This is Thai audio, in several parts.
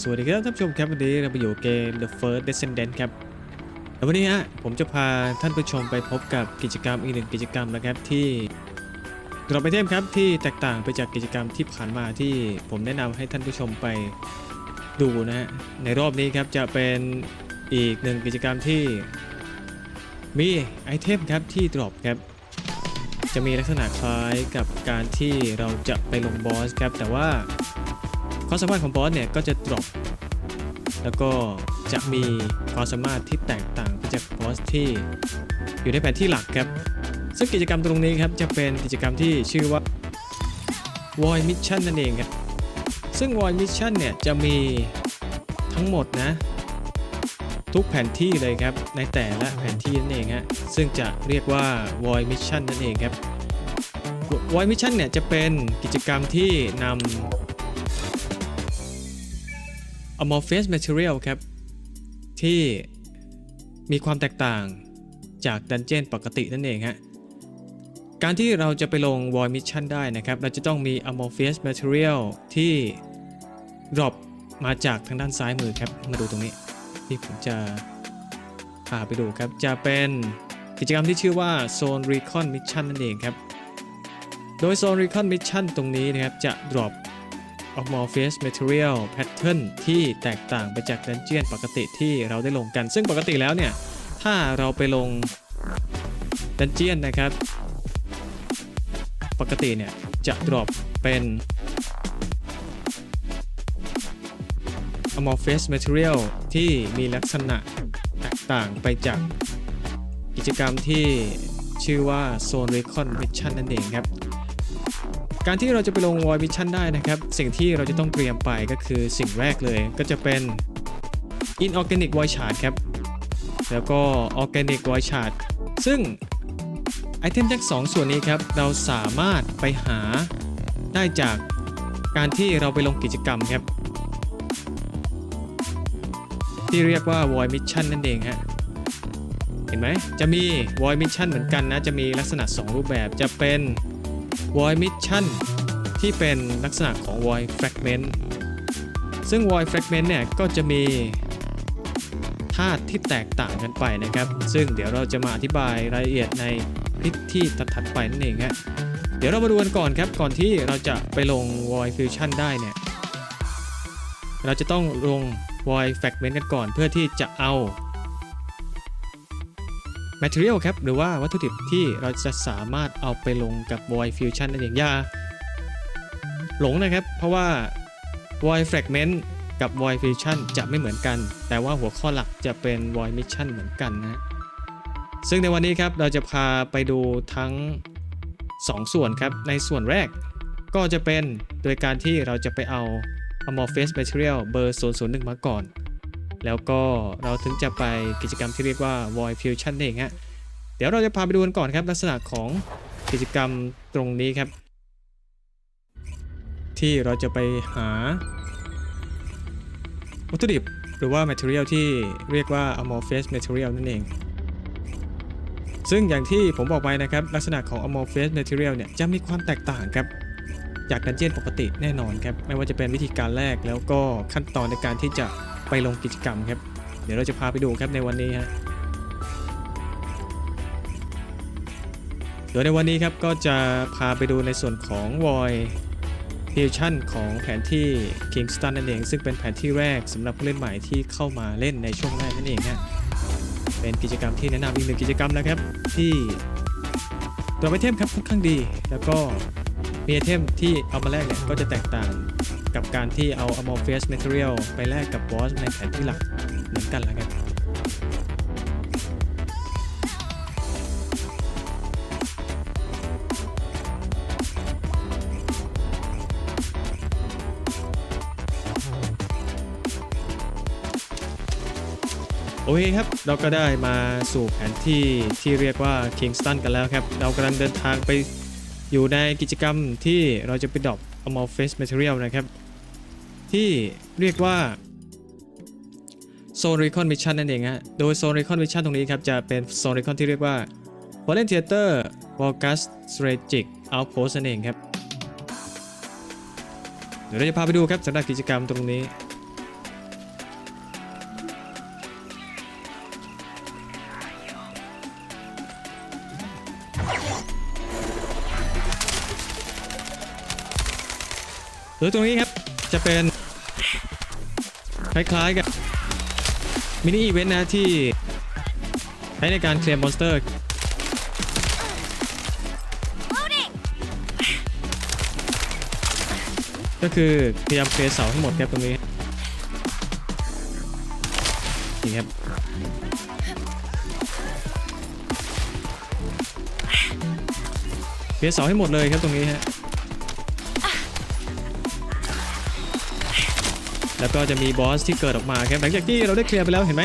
สวัสดีครับท่านผู้ชมครับวันนี้เราไปอยู่เกม The First Descendant ครับแล้ววันนี้ฮะผมจะพาท่านผู้ชมไปพบกับกิจกรรมอีกหนึ่งกิจกรรมนะครับที่ดรอปไอเทมครับที่แตกต่างไปจากกิจกรรมที่ผ่านมาที่ผมแนะนำให้ท่านผู้ชมไปดูนะฮะในรอบนี้ครับจะเป็น อีกหนึ่งกิจกรรมที่มีไอเทมครับที่ดรอปครับจะมีลักษณะคล้ายกับการที่เราจะไปลงบอสครับ แต่ว่าความสามารถของบอสเนี่ยก็จะดรอปแล้วก็จะมีความสามารถที่แตกต่างไปจากบอสที่อยู่ในแผนที่หลักครับ ซึ่งกิจกรรมตรงนี้ครับจะเป็นกิจกรรมที่ชื่อว่า Void Mission นั่นเองครับ ซึ่ง Void Mission เนี่ยจะมีทั้งหมดนะ ทุกแผนที่เลยครับ ในแต่ละแผนที่นั่นเองฮะซึ่งจะเรียกว่า Void Mission นั่นเองครับ Void Mission เนี่ยจะเป็นกิจกรรมที่นำ amorphous material ครับ ที่มีความแตกต่างจากดันเจียนปกตินั่นเองฮะการที่เราจะไปลง void mission ได้นะครับ เราจะต้องมี amorphous material ที่ drop มาจากทางด้านซ้ายมือครับ มาดูตรงนี้ ที่ผมจะพาไปดูครับ จะเป็นกิจกรรมที่ชื่อว่า zone recon mission นั่นเองครับ โดย zone recon mission ตรงนี้นะครับ จะ drop Amorphous Material Pattern ที่แตกต่างไปจากดันเจียนปกติที่เราได้ลงกัน ซึ่งปกติแล้วเนี่ย ถ้าเราไปลงดันเจียนนะครับ ปกติเนี่ย จะ drop เป็น Amorphous Material ที่มีลักษณะแตกต่างไปจากกิจกรรมที่ชื่อว่า Zone Recon Mission นั่นเองครับ การที่เราจะไปลง Void Mission ได้นะครับ สิ่งที่เราจะต้องเตรียมไปก็คือสิ่งแรกเลยก็จะเป็น Inorganic Void Shard ครับ แล้วก็ Organic Void Shard ซึ่งไอเทมทั้งสองส่วนนี้ครับ เราสามารถไปหาได้จากการที่เราไปลงกิจกรรมครับ ที่เรียกว่า Void Mission นั่นเองฮะเห็นไหมจะมี Void Mission เหมือนกันนะ จะมีลักษณะ 2 รูปแบบจะเป็น Void Mission ที่เป็นลักษณะของ Void Fragment ซึ่ง Void Fragment เนี่ยก็จะมีธาตุที่แตกต่างกันไปนะครับ ซึ่งเดี๋ยวเราจะมาอธิบายรายละเอียดในคลิปที่ถัดๆไปนั่นเองฮะเดี๋ยวเรามาดูกันก่อนครับ ก่อนที่เราจะไปลง Void Fusion ได้เนี่ย เราจะต้องลง Void Fragment กันก่อนเพื่อที่จะเอา Material ครับหรือว่าวัตถุดิบที่เราจะสามารถเอาไปลงกับ Void Fusion นั่นเองอย่าหลงนะครับ เพราะว่า Void Fragment กับ Void Fusion จะไม่เหมือนกัน แต่ว่าหัวข้อหลักจะเป็น Void Mission เหมือนกันนะซึ่งในวันนี้ครับเราจะพาไปดูทั้ง 2 ส่วนครับในส่วนแรกก็จะเป็นโดยการที่เราจะไปเอา Amorphous Material เบอร์ 001 มาก่อน แล้วก็เราถึงจะไปกิจกรรมที่เรียกว่า Void Fusion นั่นเองฮะ เดี๋ยวเราจะพาไปดูกันก่อนครับ ลักษณะของกิจกรรมตรงนี้ครับ ที่เราจะไปหาวัตถุดิบหรือว่า Material ที่เรียกว่า Amorphous Material นั่นเอง ซึ่งอย่างที่ผมบอกไปนะครับ ลักษณะของ Amorphous Material เนี่ยจะมีความแตกต่างครับ จากดันเจียนปกติแน่นอนครับไม่ว่าจะเป็นวิธีการแรกแล้วก็ขั้นตอนในการที่จะไปลงกิจกรรมครับ เดี๋ยวเราจะพาไปดูครับในวันนี้ฮะโดยในวันนี้ครับก็จะพาไปดูในส่วนของ Void Fusion ของแผนที่ Kingston นั่นเอง ซึ่งเป็นแผนที่แรกสำหรับผู้เล่นใหม่ที่เข้ามาเล่นในช่วงแรกนั่นเองฮะเป็นกิจกรรมที่แนะนำอีกหนึ่งกิจกรรมนะครับที่ตัวไอเทมครับค่อนข้างดี แล้วก็ มีไอเทมที่เอามาแลกเนี่ยก็จะแตกต่างกับการที่เอา Amorphous Material ไปแลกกับบอสในแผนที่หลักเหมือนกันและครับโอเคครับ เราก็ได้มาสู่แผนที่ที่เรียกว่า Kingston กันแล้วครับ เรากำลังเดินทางไป อยู่ในกิจกรรมที่เราจะไปดรอป Amorphous Material นะครับ ที่เรียกว่าโซนรีคอนมิชชั่นนั่นเองฮะ โดยโซนรีคอนมิชชั่นตรงนี้ครับ จะเป็นโซนรีคอนที่เรียกว่า v o l e n t i a t e r v o l g u s Strategic Outpost นั่นเองครับ เดี๋ยวเราจะพาไปดูครับสำหรับกิจกรรมตรงนี้ โดยตรงนี้ครับจะเป็นคล้ายๆกับมินิอีเวนต์นะที่ใช้ในการเคลียร์มอนสเตอร์ก็คือพยายามเคลียร์เสาให้หมดครับตรงนี้นี่ครับเคลียร์เสาให้หมดเลยครับตรงนี้ฮะ แล้วก็จะมีบอสที่เกิดออกมาครับหลังจากที่เราได้เคลียร์ไปแล้วเห็นไหม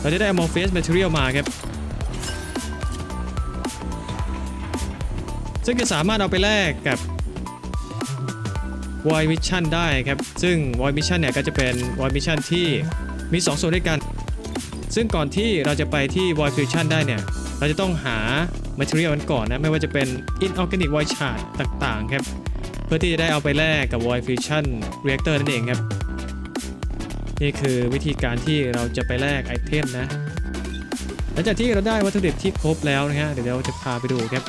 เราจะได้ Amorphous Material มาครับซึ่งจะสามารถเอาไปแลกกับ Void Mission ได้ครับ ซึ่ง Void Mission เนี่ยก็จะเป็น Void Mission ที่มี 2 ส่วนด้วยกัน ซึ่งก่อนที่เราจะไปที่ Void Fusion ได้เนี่ย เราจะต้องหา Material กันก่อนนะ ไม่ว่าจะเป็น Inorganic Void Shard ต่างๆครับ เพื่อที่จะได้เอาไปแลกกับ Void Fusion Reactor นั่นเองครับ นี่คือวิธีการที่เราจะไปแลกไอเทมนะหลังจากที่เราได้วัตถุดิบที่ครบแล้วนะฮะเดี๋ยวเราจะพาไปดูครับ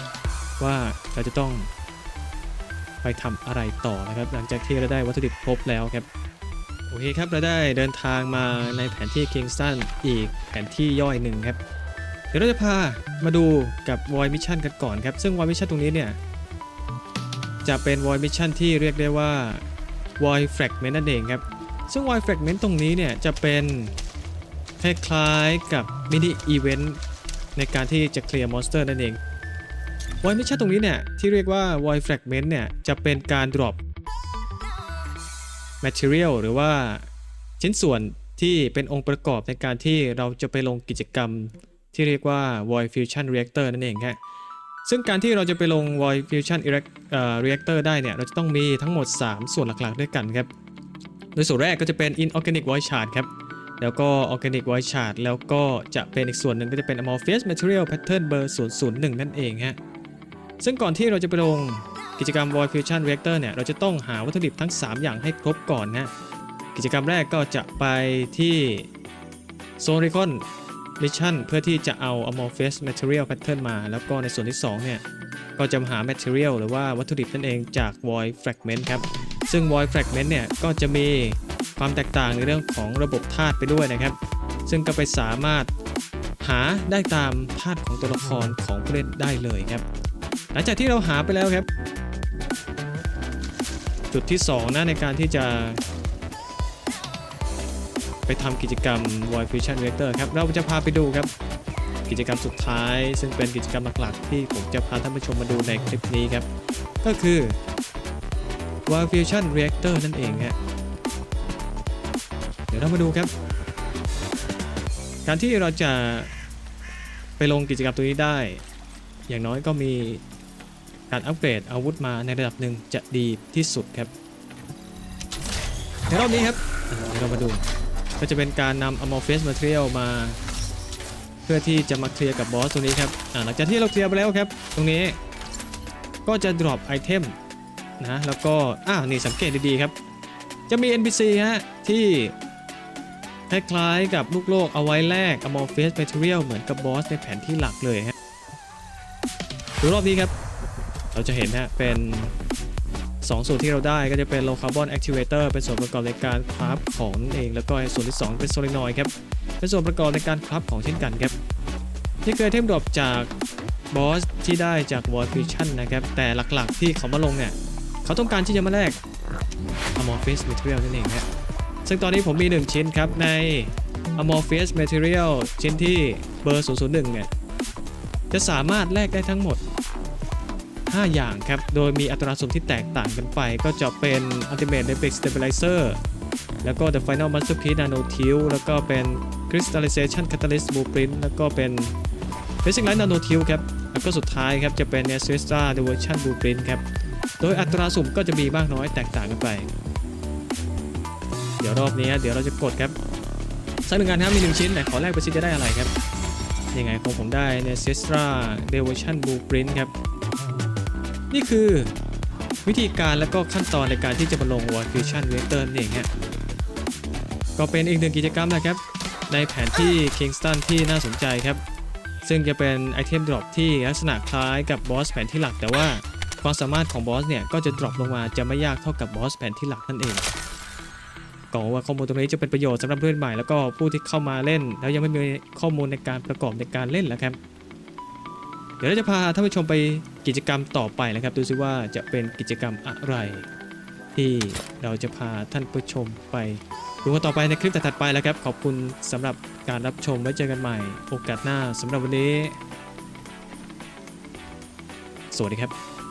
ว่าเราจะต้องไปทำอะไรต่อนะครับ หลังจากที่เราได้วัตถุดิบครบแล้วครับโอเคครับเราได้เดินทางมาในแผนที่คิงสตันอีกแผนที่ย่อยหนึ่งครับ เดี๋ยวเราจะพามาดูกับ Void Mission กันก่อนครับ ซึ่ง Void Mission ตรงนี้เนี่ยจะเป็น Void Mission ที่เรียกได้ว่า Void Fragment นั่นเองครับ ซึ่ง Void Fragment ตรงนี้เนี่ยจะเป็นคล้ายๆกับมินิอีเวนต์ในการที่จะเคลียร์มอนสเตอร์นั่นเอง Void Mission ตรงนี้เนี่ยที่เรียกว่า Void Fragment เนี่ยจะเป็นการ drop Material หรือว่าชิ้นส่วนที่เป็นองค์ประกอบในการที่เราจะไปลงกิจกรรมที่เรียกว่า Void Fusion Reactor นั่นเองครับซึ่งการที่เราจะไปลง Void Fusion Erect- เอ่อ Reactor ได้เนี่ย เราจะต้องมีทั้งหมด 3 ส่วนหลักๆ ด้วยกันครับ โดยส่วนแรกก็จะเป็น Inorganic Void Shard ครับ แล้วก็ Organic Void Shard แล้วก็จะเป็นอีกส่วนหนึ่งก็จะเป็น Amorphous Material Pattern เบอร์001 นั่นเองฮะ ซึ่งก่อนที่เราจะไปลงกิจกรรม Void Fusion Reactor เนี่ย เราจะต้องหาวัตถุดิบทั้ง 3 อย่างให้ครบก่อนนะกิจกรรมแรกก็จะไปที่โซน Recon Mission เพื่อที่จะเอา Amorphous Material Pattern มา แล้วก็ในส่วนที่ 2 เนี่ย ก็จะมาหา Material หรือว่าวัตถุดิบนั่นเองจาก Void Fragment ครับ ซึ่ง Void Fragment เนี่ยก็จะมีความแตกต่างในเรื่องของระบบธาตุไปด้วยนะครับ ซึ่งก็ไปสามารถหาได้ตามธาตุของตัวละครของผู้เล่นได้เลยครับ หลังจากที่เราหาไปแล้วครับ จุดที่2นะในการที่จะ ไปทำกิจกรรม Void Fusion Reactor ครับ เราจะพาไปดูครับกิจกรรมสุดท้าย ซึ่งเป็นกิจกรรมหลักๆ ที่ผมจะพาท่านผู้ชมมาดูในคลิปนี้ครับ ก็คือ Void Fusion Reactor นั่นเองฮะเดี๋ยวเรามาดูครับ การที่เราจะไปลงกิจกรรมตัวนี้ได้ อย่างน้อยก็มีการอัปเกรดอาวุธมาในระดับหนึ่งจะดีที่สุดครับในรอบนี้ครับเดี๋ยวเรามาดูก็จะเป็นการนำ Amorphous Material มา เพื่อที่จะมาเคลียร์กับบอสตรงนี้ครับหลังจากที่เราเคลียร์ไปแล้วครับ ตรงนี้ก็จะ drop ไอเทม นะแล้วก็อ้าวนี่สังเกตดีๆครับ จะมี NPC ฮะที่คล้ายๆกับลูกโลกเอาไว้แลก Amorphous Material เหมือนกับบอสในแผนที่หลักเลยฮะดูรอบนี้ครับ เราจะเห็นฮะเป็น 2 ส่วนที่เราได้ก็จะเป็น Low Carbon Activator เป็นส่วนประกอบในการคราฟของนั่นเอง แล้วก็ส่วนที่ 2 เป็น Solenoid ครับ เป็นส่วนประกอบในการคราฟของเช่นกันครับนี่เคือไอเทมดรอปจากบอสที่ได้จาก Void Fusion นะครับ แต่หลักๆที่เขามาลงเนี่ย เขาต้องการที่จะมาแลก Amorphous Material นั่นเองฮะซึ่งตอนนี้ผมมี 1 ชิ้นครับ ใน Amorphous Material ชิ้นที่เบอร์ 001 เนี่ย จะสามารถแลกได้ทั้งหมด 5 อย่างครับ โดยมีอัตราส่วนที่แตกต่างกันไป ก็จะเป็น Ultimate Epic Stabilizer แล้วก็ The Final Masterpiece Nano Tilt แล้วก็เป็น Crystallization Catalyst Blueprint แล้วก็เป็น Basic Light Nano Tilt ครับ แล้วก็สุดท้ายครับ จะเป็น n e s t r a Diversion Blueprint ครับ โดยอัตราสุ่มก็จะมีมากน้อยแตกต่างกันไป เดี๋ยวรอบนี้เดี๋ยวเราจะกดครับสักหนึ่งงานครับมีหนึ่งชิ้นไหนขอแรกไปซิจะได้อะไรครับยังไงของผมได้ n e c e s t r a Devotion Blueprint ครับ นี่คือวิธีการและก็ขั้นตอนในการที่จะมาลง War Fusion Vector นั่นเองฮะก็เป็นอีกหนึ่งกิจกรรมนะครับ ในแผนที่ Kingston ที่น่าสนใจครับ ซึ่งจะเป็นไอเทมดรอปที่ลักษณะคล้ายกับบอสแผนที่หลักแต่ว่า ความสามารถของบอสเนี่ยก็จะดรอปลงมาจะไม่ยากเท่ากับบอสแผนที่หลักนั่นเองก็ว่าข้อมูลตรงนี้จะเป็นประโยชน์สำหรับเพื่อนใหม่แล้วก็ผู้ที่เข้ามาเล่น แล้วยังไม่มีข้อมูลในการประกอบในการเล่นแล้วครับ เดี๋ยวเราจะพาท่านผู้ชมไปกิจกรรมต่อไปนะครับ ดูซิว่าจะเป็นกิจกรรมอะไร ที่เราจะพาท่านผู้ชมไปดูกันต่อไปในคลิปถัดไปแล้วครับ ขอบคุณสำหรับการรับชมไว้เจอกันใหม่ โอกาสหน้าสำหรับวันนี้ สวัสดีครับ